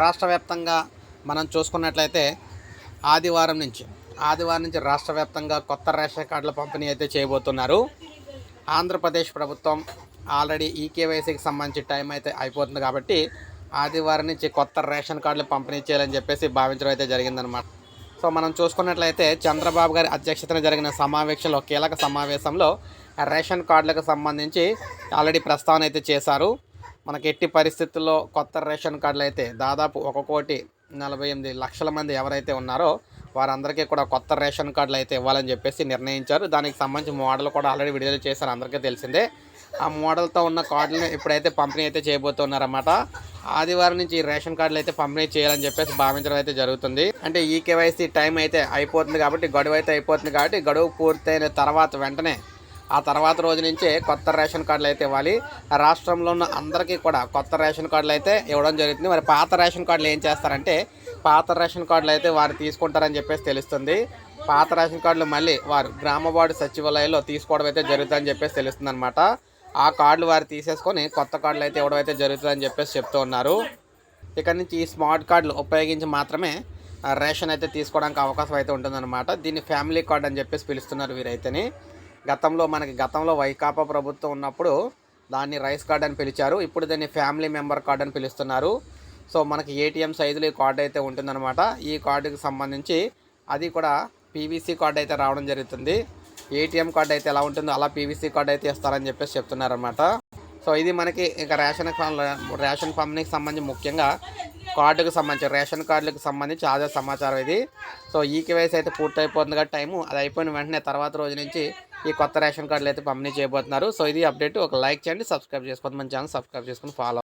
రాష్ట్ర వ్యాప్తంగా మనం చూసుకున్నట్లయితే ఆదివారం నుంచి ఆదివారం నుంచి రాష్ట్ర వ్యాప్తంగా కొత్త రేషన్ కార్డుల పంపిణీ అయితే చేయబోతున్నారు. ఆంధ్రప్రదేశ్ ప్రభుత్వం ఆల్రెడీ ఈకేవైసీకి సంబంధించి టైం అయితే అయిపోతుంది కాబట్టి ఆదివారం నుంచి కొత్త రేషన్ కార్డులు పంపిణీ చేయాలని చెప్పేసి భావించడం అయితే జరిగిందనమాట సో మనం చూసుకున్నట్లయితే చంద్రబాబు గారి అధ్యక్షతన జరిగిన సమావేశంలో కీలక సమావేశంలో రేషన్ కార్డులకు సంబంధించి ఆల్రెడీ ప్రస్తావన అయితే చేశారు. మనకి ఎట్టి పరిస్థితుల్లో కొత్త రేషన్ కార్డులు అయితే దాదాపు ఒక కోటి నలభై ఎనిమిది లక్షల మంది ఎవరైతే ఉన్నారో వారందరికీ కూడా కొత్త రేషన్ కార్డులు అయితే ఇవ్వాలని చెప్పేసి నిర్ణయించారు. దానికి సంబంధించి మోడల్ కూడా ఆల్రెడీ విడుదల చేశారు. అందరికీ తెలిసిందే. ఆ మోడల్తో ఉన్న కార్డులను ఇప్పుడైతే పంపిణీ అయితే చేయబోతున్నారన్నమాట. ఆదివారం నుంచి ఈ రేషన్ కార్డులు అయితే పంపిణీ చేయాలని చెప్పేసి భావించడం అయితే జరుగుతుంది. అంటే ఈ కేవైసీ టైం అయితే అయిపోతుంది కాబట్టి గడువు అయితే అయిపోతుంది కాబట్టి గడువు పూర్తయిన తర్వాత వెంటనే ఆ తర్వాత రోజు నుంచే కొత్త రేషన్ కార్డులు అయితే ఇవ్వాలి. రాష్ట్రంలో ఉన్న అందరికీ కూడా కొత్త రేషన్ కార్డులు అయితే ఇవ్వడం జరుగుతుంది. మరి పాత రేషన్ కార్డులు ఏం చేస్తారంటే పాత రేషన్ కార్డులు అయితే వారు తీసుకుంటారని చెప్పేసి తెలుస్తుంది. పాత రేషన్ కార్డులు మళ్ళీ వారు గ్రామ వార్డు సచివాలయంలో తీసుకోవడం అయితే జరుగుతుందని చెప్పేసి తెలుస్తుంది అనమాట ఆ కార్డులు వారు తీసేసుకొని కొత్త కార్డులు అయితే ఇవ్వడం అయితే జరుగుతుందని చెప్పేసి చెప్తూ ఉన్నారు. ఇక్కడ నుంచి ఈ స్మార్ట్ కార్డులు ఉపయోగించి మాత్రమే రేషన్ అయితే తీసుకోవడానికి అవకాశం అయితే ఉంటుందన్నమాట. దీన్ని ఫ్యామిలీ కార్డ్ అని చెప్పేసి పిలుస్తున్నారు వీరైతేని. గతంలో మనకి గతంలో వైకాపా ప్రభుత్వం ఉన్నప్పుడు దాన్ని రైస్ కార్డ్ అని పిలిచారు. ఇప్పుడు దాన్ని ఫ్యామిలీ మెంబర్ కార్డ్ అని పిలుస్తున్నారు. సో మనకి ఏటీఎం సైజులో ఈ కార్డు అయితే ఉంటుందన్నమాట. ఈ కార్డుకి సంబంధించి అది కూడా పీవీసీ కార్డు అయితే రావడం జరుగుతుంది. ఏటీఎం కార్డు అయితే ఎలా ఉంటుందో అలా పీవీసీ కార్డు అయితే ఇస్తారని చెప్పేసి చెప్తున్నారన్నమాట. సో ఇది మనకి ఇక రేషన్ ఫా- రేషన్ పంపిణీకి సంబంధించి ముఖ్యంగా కార్డుకు సంబంధించి రేషన్ కార్డులకు సంబంధించి ఆధార్ సమాచారం ఇది. సో ఈ కేవైసీ అయితే పూర్తయిపోతుంది టైము అది అయిపోయిన వెంటనే తర్వాత రోజు నుంచి ఈ కొత్త రేషన్ కార్డులు అయితే పంపిణీ చేయబోతున్నారు. సో ఇది అప్డేట్. ఒక లైక్ చేయండి సబ్స్క్రైబ్ చేసుకోండి. మన ఛానల్ సబ్స్క్రైబ్ చేసుకుని ఫాలో